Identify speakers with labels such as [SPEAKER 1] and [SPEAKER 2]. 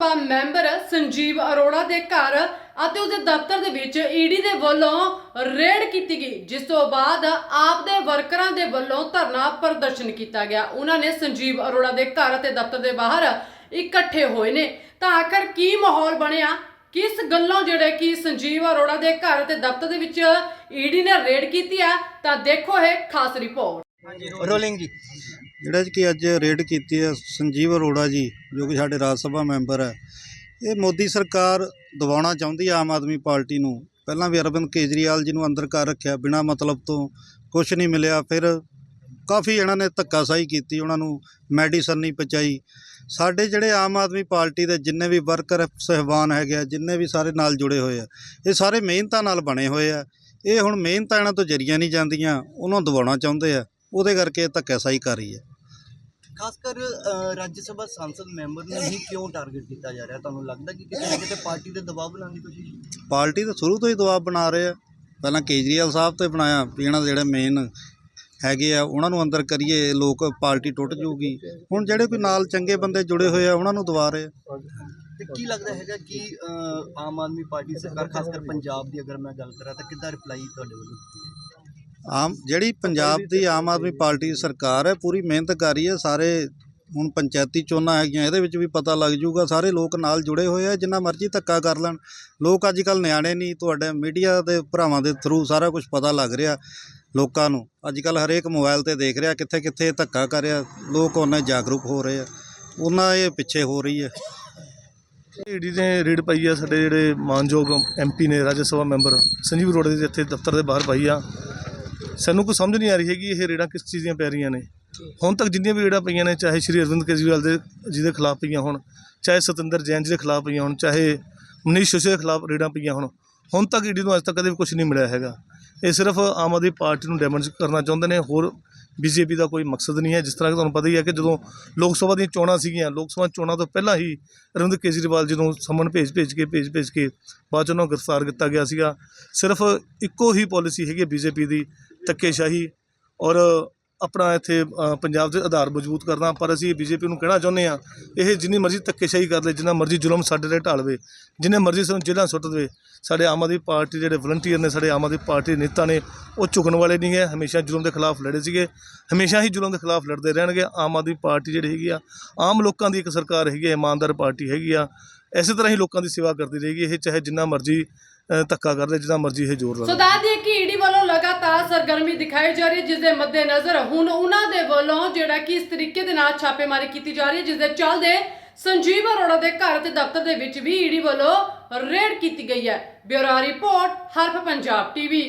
[SPEAKER 1] ਸਭਾ member Sanjeev Arora ਦੇ ਘਰ ਅਤੇ ਉਸਦੇ ਦਫ਼ਤਰ ਦੇ ਵਿੱਚ ਈਡੀ ਦੇ ਵੱਲੋਂ ਰੇਡ ਕੀਤੀ ਗਈ, ਜਿਸ ਤੋਂ ਬਾਅਦ ਆਪ ਦੇ ਵਰਕਰਾਂ ਦੇ ਵੱਲੋਂ ਧਰਨਾ ਪ੍ਰਦਰਸ਼ਨ ਕੀਤਾ ਗਿਆ। ਉਹਨਾਂ ਨੇ ਸੰਜੀਵ ਅਰੋੜਾ ਦੇ ਘਰ ਅਤੇ ਦਫ਼ਤਰ ਦੇ ਬਾਹਰ ਇਕੱਠੇ ਹੋਏ ਨੇ। ਤਾਂ ਆਖਰ ਕੀ ਮਾਹੌਲ ਬਣਿਆ? ਕਿਸ ਗੱਲੋਂ ਜਿਹੜੇ ਕਿ ਸੰਜੀਵ ਅਰੋੜਾ ਦੇ ਘਰ ਅਤੇ ਦਫ਼ਤਰ ਦੇ ਵਿੱਚ ਈਡੀ ਨੇ ਰੇਡ ਕੀਤੀ ਆ? ਤਾਂ ਦੇਖੋ ਇਹ ਖਾਸ ਰਿਪੋਰਟ।
[SPEAKER 2] ਰੋਲਿੰਗ ਜੀ।
[SPEAKER 3] ਜਿਹੜਾ ਕਿ ਅੱਜ ਰੇਡ ਕੀਤੀ ਹੈ ਸੰਜੀਵ ਅਰੋੜਾ ਜੀ ਜੋ ਕਿ ਸਾਡੇ ਰਾਜ ਸਭਾ ਮੈਂਬਰ ਹੈ। ਇਹ ਮੋਦੀ ਸਰਕਾਰ ਦਬਾਉਣਾ ਚਾਹੁੰਦੀ ਹੈ ਆਮ ਆਦਮੀ ਪਾਰਟੀ ਨੂੰ। ਪਹਿਲਾਂ ਵੀ ਅਰਵਿੰਦ ਕੇਜਰੀਵਾਲ ਜੀ ਨੂੰ ਅੰਦਰ ਕਰ ਰੱਖਿਆ ਬਿਨਾਂ ਮਤਲਬ ਤੋਂ ਕੁਝ ਨਹੀਂ ਮਿਲਿਆ। ਫਿਰ ਕਾਫੀ ਇਹਨਾਂ ਨੇ ਧੱਕਾਸ਼ਾਹੀ ਕੀਤੀ ਉਹਨਾਂ ਨੂੰ ਮੈਡੀਸਨ ਨਹੀਂ ਪਹੁੰਚਾਈ। ਸਾਡੇ ਜਿਹੜੇ ਆਮ ਆਦਮੀ ਪਾਰਟੀ ਦੇ ਜਿੰਨੇ ਵੀ ਵਰਕਰ ਸਹਿਬਾਨ ਹੈਗੇ ਆ ਜਿੰਨੇ ਵੀ ਸਾਰੇ ਨਾਲ ਜੁੜੇ ਹੋਏ ਆ ਇਹ ਸਾਰੇ ਮਿਹਨਤਾਂ ਨਾਲ ਬਣੇ ਹੋਏ ਆ। ਇਹ ਹੁਣ ਮਿਹਨਤਾਂ ਇਹਨਾਂ ਤੋਂ ਜਰੀਆਂ ਨਹੀਂ ਜਾਂਦੀਆਂ ਉਹਨੂੰ ਦਬਾਉਣਾ ਚਾਹੁੰਦੇ ਆ। ਉਹਦੇ ਕਰਕੇ ਇਹ ਧੱਕਾਸ਼ਾਹੀ ਕਰ ਰਹੀ ਹੈ।
[SPEAKER 2] ਖਾਸ ਕਰ ਅ, ਰਾਜ ਸਭਾ ਸੰਸਦ ਮੈਂਬਰ ਨੂੰ ਹੀ ਕਿਉਂ ਟਾਰਗੇਟ ਕੀਤਾ ਜਾ ਰਿਹਾ? ਤੁਹਾਨੂੰ ਲੱਗਦਾ ਕਿ ਕਿਤੇ ਨਾ ਕਿਤੇ ਪਾਰਟੀ ਤੇ ਦਬਾਅ ਬਣਾਉਣ ਦੀ ਕੋਸ਼ਿਸ਼
[SPEAKER 3] ਪਾਰਟੀ ਤਾਂ ਸ਼ੁਰੂ ਤੋਂ ਹੀ ਦਬਾਅ ਬਣਾ ਰਹੇ ਆ। ਪਹਿਲਾਂ ਕੇਜਰੀਵਾਲ ਸਾਹਿਬ ਤੇ ਬਣਾਇਆ ਵੀ ਇਹਨਾਂ ਦੇ ਜਿਹੜੇ ਮੇਨ ਹੈਗੇ ਆ ਉਹਨਾਂ ਨੂੰ ਅੰਦਰ ਕਰੀਏ ਲੋਕ ਪਾਰਟੀ ਟੁੱਟ ਜੂਗੀ ਹੁਣ ਜਿਹੜੇ ਕੋਈ ਨਾਲ ਚੰਗੇ ਬੰਦੇ ਜੁੜੇ ਹੋਏ ਆ ਉਹਨਾਂ ਨੂੰ ਦਬਾ ਰਹੇ ਆ।
[SPEAKER 2] ਤੇ ਕੀ ਲੱਗਦਾ ਹੈਗਾ ਕਿ ਅ, ਆਮ ਆਦਮੀ ਪਾਰਟੀ ਸਰਕਾਰ ਖਾਸ ਕਰ ਪੰਜਾਬ ਦੀ ਅਗਰ ਮੈਂ ਗੱਲ ਕਰਾਂ ਤਾਂ ਕਿੱਦਾਂ ਰਿਪਲਾਈ ਤੁਹਾਡੇ ਵੱਲੋਂ ਦਿੱਤੀ ਹੈ?
[SPEAKER 3] ਆਮ, ਜਿਹੜੀ ਪੰਜਾਬ ਦੀ ਆਮ ਆਦਮੀ ਪਾਰਟੀ ਦੀ ਸਰਕਾਰ ਹੈ, ਪੂਰੀ ਮਿਹਨਤ ਕਰ ਰਹੀ ਹੈ, ਸਾਰੇ ਹੁਣ ਪੰਚਾਇਤੀ ਚੋਣਾਂ ਹੈਗੀਆਂ, ਇਹਦੇ ਵਿੱਚ ਵੀ ਪਤਾ ਲੱਗ ਜਾਊਗਾ, ਸਾਰੇ ਲੋਕ ਨਾਲ ਜੁੜੇ ਹੋਏ ਆ, ਜਿੰਨਾ ਮਰਜ਼ੀ ਧੱਕਾ ਕਰ ਲੈਣ। ਲੋਕ ਅੱਜ ਕੱਲ ਨਿਆਣੇ ਨਹੀਂ, ਤੁਹਾਡੇ ਮੀਡੀਆ ਦੇ ਭਰਾਵਾਂ ਦੇ ਥਰੂ ਸਾਰਾ ਕੁਝ ਪਤਾ ਲੱਗ ਰਿਹਾ ਲੋਕਾਂ ਨੂੰ। ਅੱਜ ਕੱਲ ਹਰੇਕ ਮੋਬਾਈਲ ਤੇ ਦੇਖ ਰਿਹਾ ਕਿੱਥੇ ਕਿੱਥੇ ਧੱਕਾ ਕਰ ਰਿਹਾ, ਲੋਕ ਉਹਨਾਂ ਜਾਗਰੂਕ ਹੋ ਰਹੇ ਆ। ਉਹਨਾਂ ਇਹ ਪਿੱਛੇ ਹੋ ਰਹੀ ਹੈ।
[SPEAKER 4] ਈਡੀ ਨੇ ਰੇਡ ਪਾਈ ਆ, ਸਾਡੇ ਜਿਹੜੇ ਮਾਨਯੋਗ ਐਮਪੀ ਨੇ, ਰਾਜ ਸਭਾ ਮੈਂਬਰ, ਸੰਜੀਵ ਅਰੋੜਾ ਦੇ ਇੱਥੇ ਦਫ਼ਤਰ ਦੇ ਬਾਹਰ ਪਾਈ ਆ। ਸਾਨੂੰ ਕੋਈ ਸਮਝ ਨਹੀਂ ਆ ਰਹੀ ਹੈਗੀ ਇਹ ਰੇੜਾਂ ਕਿਸ ਚੀਜ਼ ਦੀਆਂ ਪੈ ਰਹੀਆਂ ਨੇ। ਹੁਣ ਤੱਕ ਜਿੰਨੀਆਂ ਵੀ ਰੇੜਾਂ ਪਈਆਂ ਨੇ, ਚਾਹੇ ਸ਼੍ਰੀ ਅਰਵਿੰਦ ਕੇਜਰੀਵਾਲ ਦੇ ਜੀ ਦੇ ਖਿਲਾਫ ਪਈਆਂ ਹੋਣ, ਚਾਹੇ ਸਤਿੰਦਰ ਜੈਨ ਜੀ ਦੇ ਖਿਲਾਫ ਪਈਆਂ ਹੋਣ, ਚਾਹੇ ਮਨੀਸ਼ ਸਿਸੋਦੀਆ ਦੇ ਖਿਲਾਫ ਰੇੜਾਂ ਪਈਆਂ ਹੋਣ, ਹੁਣ ਤੱਕ ਈਡੀ ਨੂੰ ਅੱਜ ਤੱਕ ਕਦੇ ਵੀ ਕੁਝ ਨਹੀਂ ਮਿਲਿਆ ਹੈਗਾ। ਇਹ ਸਿਰਫ ਆਮ ਆਦਮੀ ਪਾਰਟੀ ਨੂੰ ਡੈਮੇਜ ਕਰਨਾ ਚਾਹੁੰਦੇ ਨੇ, ਹੋਰ ਬੀਜੇਪੀ ਦਾ ਕੋਈ ਮਕਸਦ ਨਹੀਂ ਹੈ। ਜਿਸ ਤਰ੍ਹਾਂ ਕਿ ਤੁਹਾਨੂੰ ਪਤਾ ਹੀ ਹੈ ਕਿ ਜਦੋਂ ਲੋਕ ਸਭਾ ਦੀਆਂ ਚੋਣਾਂ ਸੀਗੀਆਂ, ਲੋਕ ਸਭਾ ਚੋਣਾਂ ਤੋਂ ਪਹਿਲਾਂ ਹੀ ਅਰਵਿੰਦ ਕੇਜਰੀਵਾਲ ਜੀ ਨੂੰ ਸੰਮਨ ਭੇਜ ਭੇਜ ਕੇ, ਭੇਜ ਭੇਜ ਕੇ ਬਾਅਦ 'ਚ ਉਹਨਾਂ ਨੂੰ ਗ੍ਰਿਫਤਾਰ ਕੀਤਾ ਗਿਆ ਸੀਗਾ। ਸਿਰਫ ਇੱਕੋ ਹੀ ਪਾਲਿਸੀ ਹੈਗੀ ਬੀਜੇਪੀ ਦੀ, ਧੱਕੇਸ਼ਾਹੀ ਔਰ ਆਪਣਾ ਇੱਥੇ ਪੰਜਾਬ ਦੇ ਆਧਾਰ ਮਜ਼ਬੂਤ ਕਰਨਾ, ਪਰ ਅਸੀਂ ਬੀਜੇਪੀ ਨੂੰ ਕਹਿਣਾ ਚਾਹੁੰਦੇ ਆ ਇਹ ਜਿੰਨੀ ਮਰਜ਼ੀ ਧੱਕੇਸ਼ਾਹੀ ਕਰ ਲੇ, ਜਿੰਨਾ ਮਰਜ਼ੀ ਜ਼ੁਲਮ ਸਾਡੇ ਤੇ ਢਾਲਵੇ ਜਿੰਨੇ ਮਰਜ਼ੀ ਸਾਨੂੰ ਜੇਲ੍ਹਾਂ ਸੁੱਟ ਦੇਵੇ, ਸਾਡੇ ਆਮ ਆਦਮੀ ਪਾਰਟੀ ਜਿਹੜੇ ਵਲੰਟੀਅਰ ਨੇ, ਸਾਡੇ ਆਮ ਆਦਮੀ ਪਾਰਟੀ ਦੇ ਨੇਤਾ ਨੇ, ਉਹ ਝੁਕਣ ਵਾਲੇ ਨਹੀਂ ਹੈ, ਹਮੇਸ਼ਾ ਜ਼ੁਲਮ ਦੇ ਖਿਲਾਫ ਲੜੇ ਸੀਗੇ, ਹਮੇਸ਼ਾ ਹੀ ਜ਼ੁਲਮ ਦੇ ਖਿਲਾਫ ਲੜਦੇ ਰਹਿਣਗੇ, ਆਮ ਆਦਮੀ ਪਾਰਟੀ ਜਿਹੜੀ ਹੈਗੀ ਆ, ਆਮ ਲੋਕਾਂ ਦੀ ਇੱਕ ਸਰਕਾਰ ਹੈਗੀ ਹੈ ਇਮਾਨਦਾਰ ਪਾਰਟੀ ਹੈਗੀ ਆ, ਇਸੇ ਤਰ੍ਹਾਂ ਹੀ ਲੋਕਾਂ ਦੀ ਸੇਵਾ ਕਰਦੀ ਰਹੇਗੀ, ਇਹ ਚਾਹੇ ਜਿੰਨਾ ਮਰਜ਼ੀ ਧੱਕਾ ਕਰ ਲੈ ਜਿੰਨਾ ਮਰਜ਼ੀ ਇਹ ਜ਼ੋਰ ਲਾ
[SPEAKER 1] ਸੋ ਦੱਸ ਦਈਏ ਕਿ ਈਡੀ ਵੱਲੋਂ ਲਗਾਤਾਰ ਸਰਗਰਮੀ ਦਿਖਾਈ ਜਾ ਰਹੀ ਹੈ ਜਿਸ ਦੇ ਮੱਦੇਨਜ਼ਰ ਹੁਣ ਉਹਨਾਂ ਦੇ ਵੱਲੋਂ ਜਿਹੜਾ ਕਿ ਇਸ ਤਰੀਕੇ ਦੇ ਨਾਲ ਛਾਪੇਮਾਰੀ ਕੀਤੀ ਜਾ ਰਹੀ ਹੈ ਜਿਸ ਦੇ ਚੱਲਦੇ ਸੰਜੀਵ ਅਰੋੜਾ ਦੇ ਘਰ ਤੇ ਦਫ਼ਤਰ ਦੇ ਵਿੱਚ ਵੀ ਈਡੀ ਵੱਲੋਂ ਰੇਡ ਕੀਤੀ ਗਈ ਹੈ। Bureau report Harf Punjab TV.